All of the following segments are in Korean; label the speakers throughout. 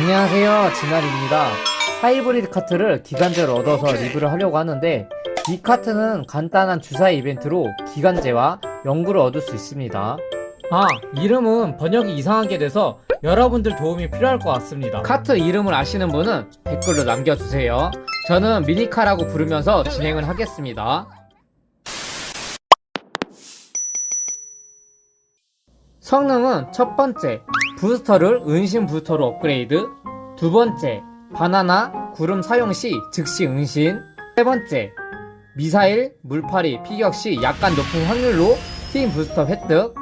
Speaker 1: 안녕하세요. 진알입니다. 하이브리드 카트를 기간제로 얻어서 리뷰를 하려고 하는데 이 카트는 간단한 주사위 이벤트로 기간제와 연구를 얻을 수 있습니다. 아 이름은 번역이 이상하게 돼서 여러분들 도움이 필요할 것 같습니다. 카트 이름을 아시는 분은 댓글로 남겨주세요. 저는 미니카라고 부르면서 진행을 하겠습니다. 성능은 첫 번째, 부스터를 은신 부스터로 업그레이드. 두 번째, 바나나, 구름 사용 시 즉시 은신. 세 번째, 미사일, 물파리, 피격 시 약간 높은 확률로 팀 부스터 획득.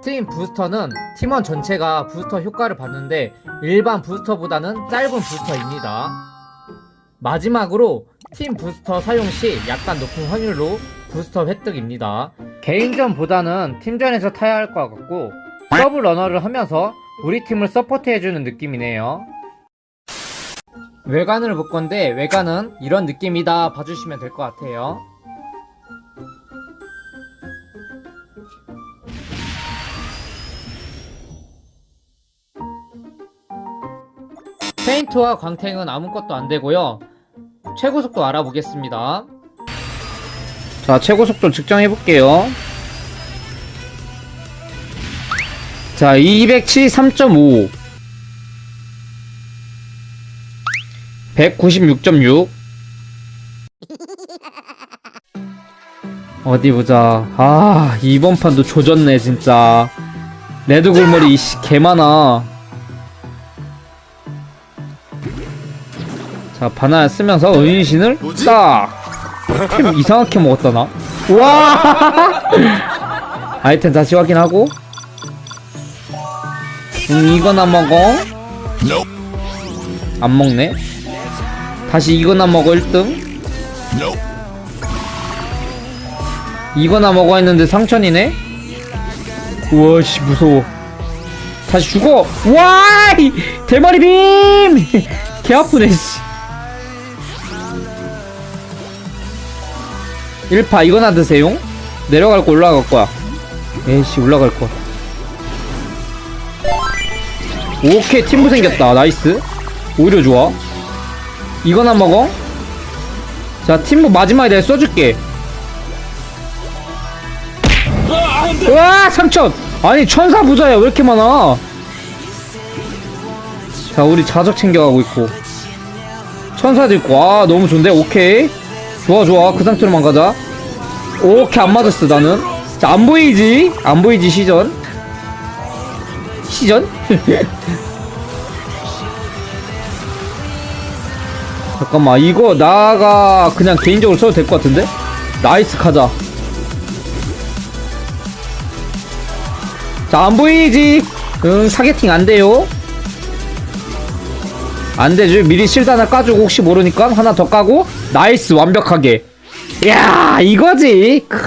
Speaker 1: 팀 부스터는 팀원 전체가 부스터 효과를 받는데 일반 부스터보다는 짧은 부스터입니다. 마지막으로 팀 부스터 사용 시 약간 높은 확률로 부스터 획득입니다. 개인전보다는 팀전에서 타야 할 것 같고 서브 러너를 하면서 우리 팀을 서포트해주는 느낌이네요. 외관을 볼 건데 외관은 이런 느낌이다 봐주시면 될 것 같아요. 페인트와 광택은 아무것도 안 되고요. 최고 속도 알아보겠습니다. 자, 최고 속도 측정해 볼게요. 자, 207 3.5. 196.6. 어디 보자. 아, 이번 판도 조졌네, 진짜. 레드 골머리 이씨 개 많아. 자, 바나나 쓰면서 은신을 딱. 캠 이상하게 먹었다 나. 와! 아이템 다시 확인하고. 음, 이거나 먹어. 안 먹네. 다시 이거나 먹어 1등. 이거나 먹어 했는데 상천이네. 우와 씨 무서워. 다시 죽어. 와! 이 대머리 빔! 개 아프네 씨. 1파 이거나 드세요. 내려갈 거 올라갈 거야. 에이씨 올라갈 거. 오케이 팀부 생겼다. 나이스. 오히려 좋아. 이거나 먹어. 자 팀부 마지막에 내가 써줄게. 와 상천. 아니 천사 부자야 왜 이렇게 많아? 자 우리 자적 챙겨가고 있고. 천사도 있고 아 너무 좋은데 오케이. 좋아 좋아 그 상태로만 가자 오케이 안 맞았어 나는 자 안 보이지 안 보이지 시전 시전 잠깐만 이거 나가 그냥 개인적으로 써도 될 것 같은데 나이스 가자 자 안 보이지 응 사게팅 안 돼요 안 되죠. 미리 실드 하나 까주고 혹시 모르니까 하나 더 까고 나이스 완벽하게. 야 이거지. 크.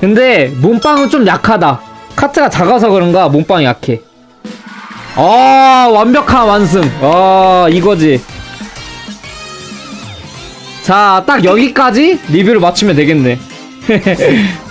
Speaker 1: 근데 몸빵은 좀 약하다. 카트가 작아서 그런가 몸빵이 약해. 아 완벽한 완승. 아 이거지. 자 딱 여기까지 리뷰를 마치면 되겠네.